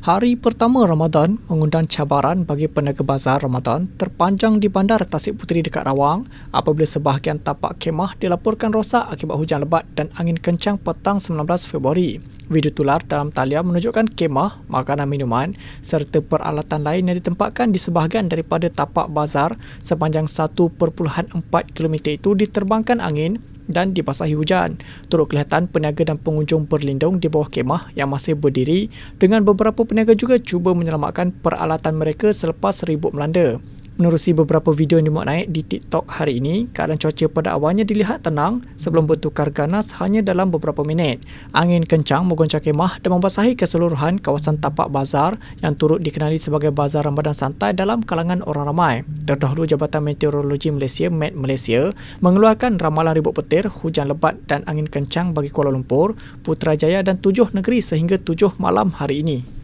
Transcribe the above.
Hari pertama Ramadan mengundang cabaran bagi peniaga bazar Ramadan terpanjang di Bandar Tasik Puteri dekat Rawang apabila sebahagian tapak kemah dilaporkan rosak akibat hujan lebat dan angin kencang petang 19 Februari. Video tular dalam talian menunjukkan kemah, makanan minuman serta peralatan lain yang ditempatkan di sebahagian daripada tapak bazar sepanjang 1.4 km itu diterbangkan angin dan dibasahi hujan. Turut kelihatan peniaga dan pengunjung berlindung di bawah kemah yang masih berdiri dengan beberapa peniaga juga cuba menyelamatkan peralatan mereka selepas ribut melanda. Menerusi beberapa video yang dimuat naik di TikTok hari ini, keadaan cuaca pada awalnya dilihat tenang sebelum bertukar ganas hanya dalam beberapa minit. Angin kencang menggoncang kemah dan membasahi keseluruhan kawasan tapak bazar yang turut dikenali sebagai bazar Ramadan santai dalam kalangan orang ramai. Terdahulu Jabatan Meteorologi Malaysia, Met Malaysia, mengeluarkan ramalan ribut petir, hujan lebat dan angin kencang bagi Kuala Lumpur, Putrajaya dan tujuh negeri sehingga tujuh malam hari ini.